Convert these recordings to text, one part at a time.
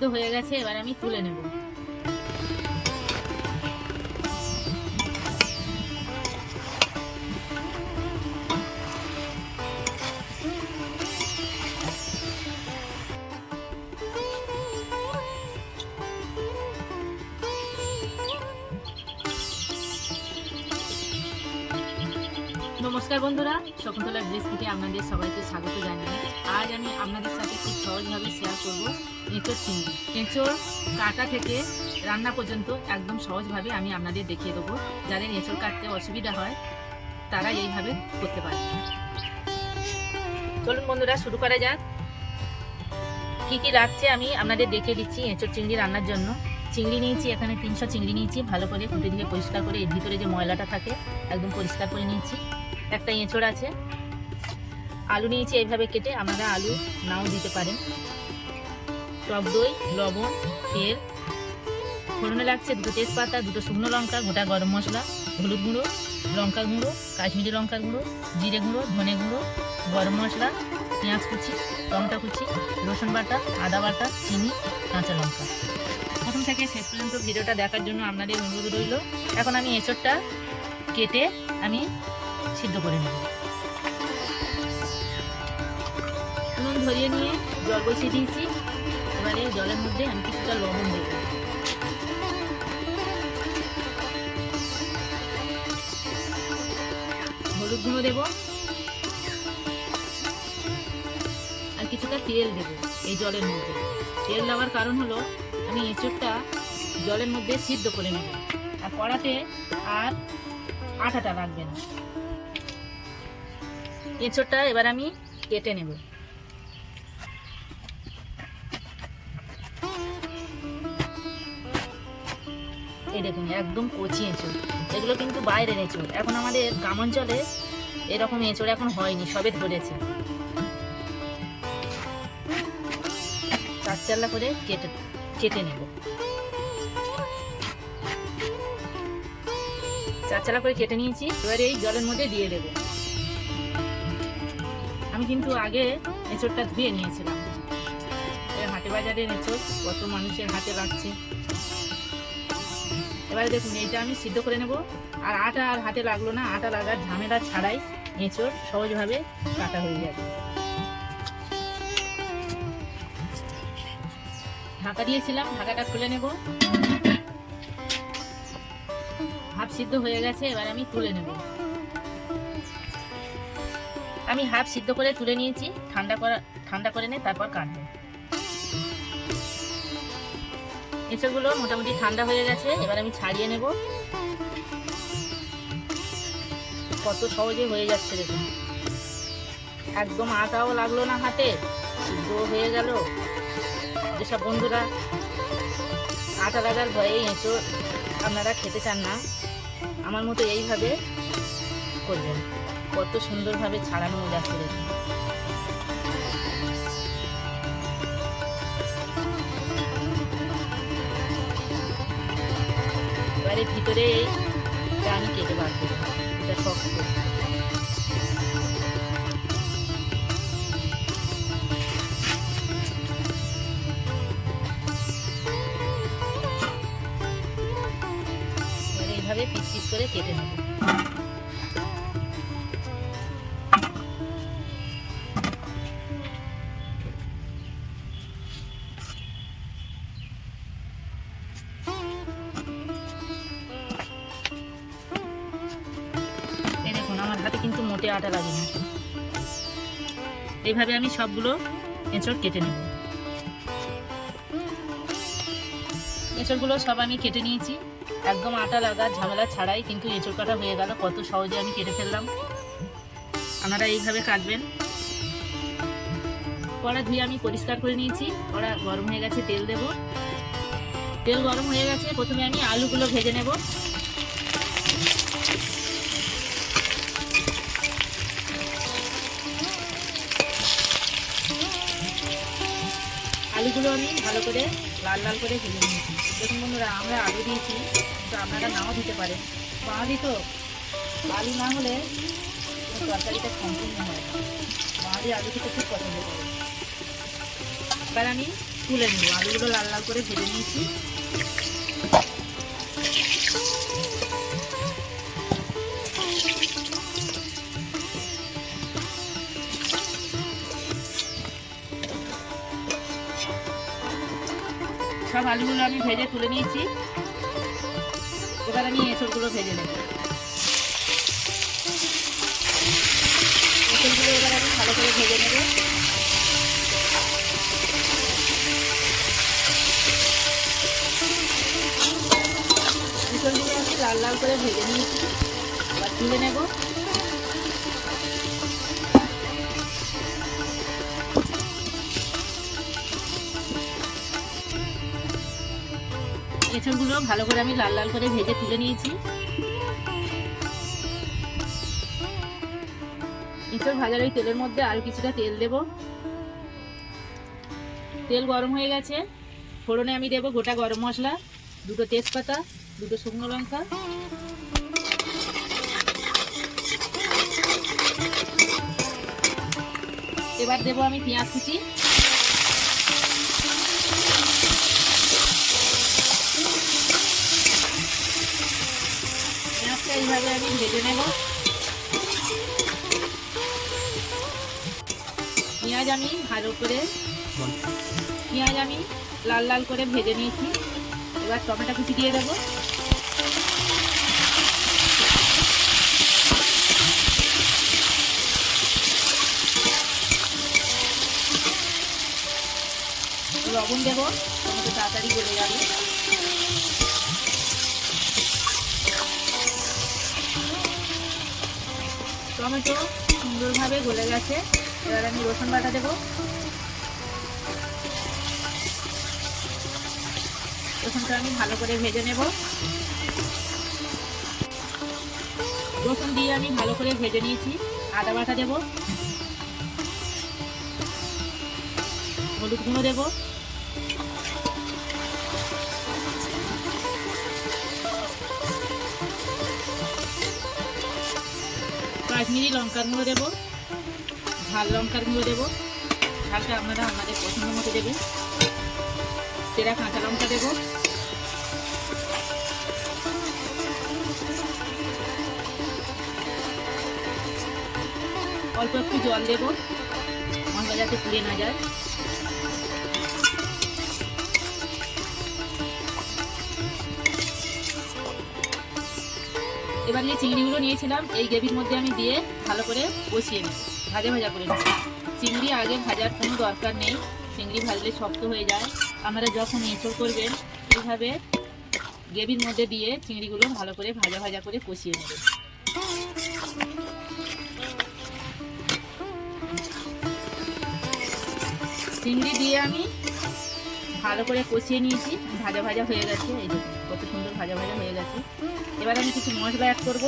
সিদ্ধ হয়ে গেছে, এবার আমি তুলে নেব। নমস্কার বন্ধুরা শকুন্তলা ড্রেস থেকে আপনাদের সবাইকে স্বাগত জানাই আজ আমি আপনাদের সাথে খুব সহজভাবে শেয়ার করব এঁচোড় চিংড়ি এঁচোড় কাটা থেকে রান্না পর্যন্ত একদম সহজভাবে আমি আপনাদের দেখিয়ে দেবো। যাদের এঁচোড় কাটতে অসুবিধা হয়, তারা এইভাবে করতে পারে। চলুন বন্ধুরা, শুরু করা যাক। কি কি লাগছে আমি আপনাদের দেখিয়ে দিচ্ছি এঁচোড় চিংড়ি রান্নার জন্য। চিংড়ি নিয়েছি, এখানে তিনশো চিংড়ি নিয়েছি। ভালো করে কুটে দিয়ে পরিষ্কার করে এর ভিতরে যে ময়লাটা থাকে, একদম পরিষ্কার করে নিয়েছি। একটা এঁচড় আছে। আলু নিয়েছি এইভাবে কেটে, আপনারা আলু নাও দিতে পারেন। টক দই, লবণ, তেল। ফোড়নে লাগছে দুটো তেজপাতা, দুটো শুকনো লঙ্কা, গোটা গরম মশলা, হলুদ গুঁড়ো লঙ্কা গুঁড়ো, কাশ্মীরি লঙ্কা গুঁড়ো, জিরে গুঁড়ো, ধনে গুঁড়ো, গরম মশলা, পেঁয়াজ কুচি, টমেটো কুচি, রসুন বাটা, আদা বাটা, চিনি, কাঁচা লঙ্কা। প্রথম থেকে শেষ পর্যন্ত ভিডিওটা দেখার জন্য আপনাদের অনুরোধ রইল। এখন আমি এঁচড়টা কেটে আমি সিদ্ধ করে নেব। ধরিয়ে নিয়ে জল বসিয়ে দিয়েছি। এবারে জলের মধ্যে আমি কিছুটা লবণ দেব হলুদ গুঁড়ো দেব। আর কিছুটা তেল দেব এই জলের মধ্যে। তেল দেওয়ার কারণ হলো আমি এঁচড়টা জলের মধ্যে সিদ্ধ করে নেব। আর কড়াতে আর আটাটা লাগবে না। এঁচড়টা এবার আমি কেটে নেব। এই দেখুন, একদম কচি এঁচড়। এগুলো কিন্তু বাইরের এঁচড়। এখন আমাদের গ্রাম অঞ্চলে এরকম এঁচড় এখন হয়নি, সবে ধরেছে। চার চাল্লা করে কেটে কেটে নেব। চার চালা করে কেটে নিয়েছি, এবার এই জলের মধ্যে দিয়ে দেব। আমি কিন্তু আগে এঁচড়টা ধুয়ে নিয়েছিলাম। হাটে বাজারে এঁচড়, কত মানুষের হাতে লাগছে। এবারে দেখুন, এইটা আমি সিদ্ধ করে নেব। আর আটা আর হাতে লাগল না, আটা লাগার ঝামেলা ছাড়াই এঁচড় সহজভাবে কাটা হয়ে যাবে। ঢাকা দিয়েছিলাম, ঢাকাটা খুলে নেব। হাফ সিদ্ধ হয়ে গেছে, এবার আমি তুলে নেব। আমি হাফ সিদ্ধ করে তুলে নিয়েছি, ঠান্ডা করা ঠান্ডা করে নিয়ে তারপর কাটবো। এসবগুলো মোটামুটি ঠান্ডা হয়ে গেছে, এবার আমি ছাড়িয়ে নেব। কত সহজে হয়ে যাচ্ছে দেখুন। একদম আটাও লাগল না হাতে, সিদ্ধ হয়ে গেল। যেসব বন্ধুরা আটা লাগার ভয়ে এঁচো আপনারা খেতে চান না, আমার মতো এইভাবে করবেন। কত সুন্দরভাবে ছাড়ানো যাচ্ছে দেখুন। এবারে ভিতরে আমি কেটে বার করব এটা শক্ত। এইভাবে পিস করে কেটে নেব। এইভাবে আমি সবগুলো এঁচড় কেটে নেব। এঁচড়গুলো সব আমি কেটে নিয়েছি। একদম আটা লাগা, ঝামেলা ছাড়াই কিন্তু এঁচড় কাটা হয়ে গেল, কত সহজে আমি কেটে ফেললাম। আপনারা এইভাবে কাটবেন। কড়া ধুয়ে আমি পরিষ্কার করে নিয়েছি। কড়া গরম হয়ে গেছে, তেল দেব। তেল গরম হয়ে গেছে, প্রথমে আমি আলুগুলো ভেজে নেব। আলুগুলো আমি ভালো করে লাল লাল করে ভেজে নিয়েছি। দেখুন বন্ধুরা, আমরা আলু দিয়েছি কিন্তু আপনারা নাও দিতে পারেন। বাঙালি তো আলু না হলে তরকারিটা সম্পূর্ণ হয় বাঙালি আলু খেতে খুব পছন্দ করে। এবার আমি তুলে নেব। আলুগুলো লাল লাল করে ভেজে নিয়েছি। সব আলুগুলো আমি ভেজে তুলে নিয়েছি। এবার আমি এঁচড়গুলো ভেজে নেব। এঁচড়গুলো এবার আমি ভালো করে ভেজে নেব। এঁচড়গুলো লাল লাল করে ভেজে নিয়েছি। এবার তুলে নেব। এঁচড়গুলো ভালো করে আমি লাল লাল করে ভেজে তুলে নিয়েছি। এঁচড় ভাজার ওই তেলের মধ্যে আরও কিছুটা তেল দেব। তেল গরম হয়ে গেছে। ফোড়নে আমি দেব গোটা গরম মশলা, দুটো তেজপাতা, দুটো শুকনো লঙ্কা। এবার দেব আমি পেঁয়াজ কুচি। এইভাবে আমি ভেজে নেব। পেঁয়াজ আমি ভালো করে পেঁয়াজ আমি লাল লাল করে ভেজে নিয়েছি। এবার টমেটো কুচি দিয়ে দেবো। লবণ দেবো, টমেটো তাড়াতাড়ি গলে যাবে। টমেটো সুন্দরভাবে গলে গেছে। এবার আমি রসুন বাটা দেবো। রসুনটা আমি ভালো করে ভেজে নেব। রসুন দিয়ে আমি ভালো করে ভেজে নিয়েছি। আদা বাটা দেবো। হলুদ গুঁড়ো দেবো। কাশ্মীরি লঙ্কার গুঁড়ো দেবো। ঝাল লঙ্কার গুঁড়ো দেবো। ঝালটা আপনারা আমাদের পছন্দ মতো দেবেন। সেটা কাঁচা লঙ্কা দেবো। অল্প একটু জল দেবো। মশলা যাতে পুড়ে না যায়। এবার যে চিংড়িগুলো নিয়েছিলাম, এই গ্রেভির মধ্যে আমি দিয়ে ভালো করে বসিয়ে নেব। ভাজা ভাজা করে নেব। চিংড়ি আগে ভাজার কোনো দরকার নেই। চিংড়ি ভাজলে শক্ত হয়ে যায়। আপনারা যখন এঁচড় করবেন, এইভাবে গ্রেভির মধ্যে দিয়ে চিংড়িগুলো ভালো করে ভাজা ভাজা করে কষিয়ে নেবেন। চিংড়ি দিয়ে আমি ভালো করে কষিয়ে নিয়েছি। ভাজা ভাজা হয়ে গেছে, এই দেখুন। কত সুন্দর ভাজা ভাজা হয়ে গেছে। এবার আমি কিছু মশলা অ্যাড করব।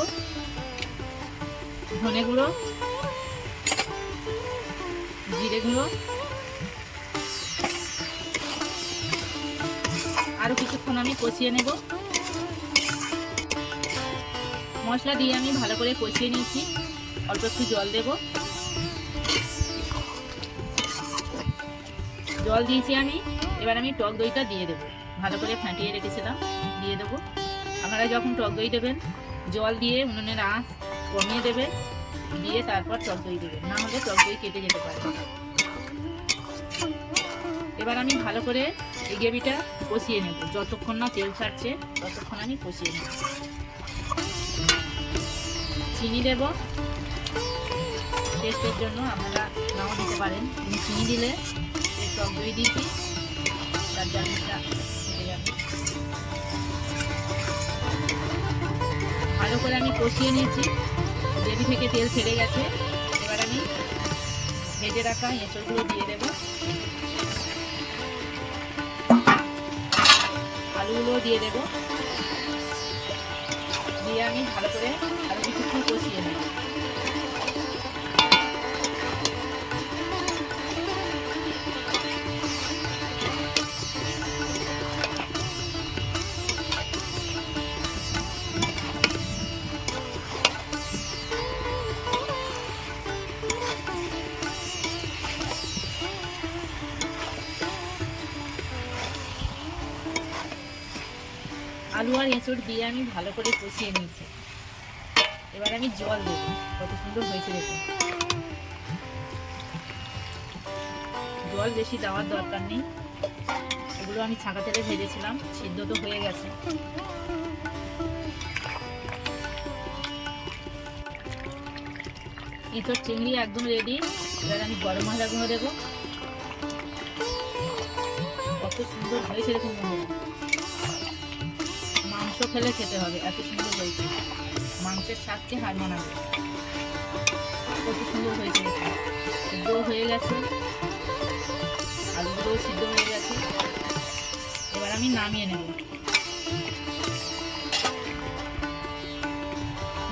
ধনে গুঁড়ো, জিরে গুঁড়ো আরও কিছুক্ষণ আমি কষিয়ে নেব। মশলা দিয়ে আমি ভালো করে কষিয়ে নিয়েছি। অল্প একটু জল দেব। জল দিয়েছি আমি। এবার আমি টক দইটা দিয়ে দেবো। ভালো করে ফাটিয়ে রেখেছিলাম। দিয়ে দেবো। আপনারা যখন টক দই দেবেন, জল দিয়ে উনুনের আঁচ কমিয়ে দেবে দিয়ে তারপর টক দই দেবেন। না হলে টক দই কেটে যেতে পারে। এবার আমি ভালো করে এই গ্রেভিটা কষিয়ে নেব। যতক্ষণ না তেল ছাড়ছে, ততক্ষণ আমি কষিয়ে নেব। চিনি দেব। টেস্টের জন্য আপনারা নাও দিতে পারেন। কিন্তু চিনি দিলে টক দই দিয়েছি তার জানিটা ভালো করে আমি কষিয়ে নিয়েছি। গ্রেভি থেকে তেল ছেড়ে গেছে। এবার আমি ভেজে রাখা এঁচড়গুলো দিয়ে দেবো। আলুগুলো দিয়ে দেবো। দিয়ে আমি ভালো করে আলু কিছুক্ষণ কষিয়ে নেব। আলু আর এঁচড় দিয়ে আমি ভালো করে কষিয়ে নিয়েছি। এবার আমি জল দেবো। কত সুন্দর হয়েছে দেখুন। জল বেশি দেওয়ার দরকার নেই। এগুলো আমি ছাঁকা তেলে ভেজেছিলাম, সিদ্ধ তো হয়ে গেছে। এঁচড় চিংড়ি একদম রেডি এবার আমি গরম মশলা গুঁড়ো দেবো। কত সুন্দর হয়েছে দেখুন খেলে খেতে হবে, এত সুন্দর হয়েছে। মাংসের স্বাদকে হার মানাবে। কত সুন্দর হয়েছে সিদ্ধ হয়ে গেছে। আলুগুলোও সিদ্ধ হয়ে গেছে। এবার আমি নামিয়ে নেব।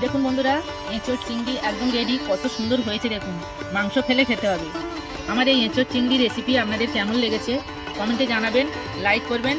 দেখুন বন্ধুরা, এঁচোড় চিংড়ি একদম রেডি কত সুন্দর হয়েছে দেখুন। মাংস ফেলে খেতে হবে। আমার এই এঁচোড় চিংড়ি রেসিপি আপনাদের কেমন লেগেছে? কমেন্টে জানাবেন লাইক করবেন।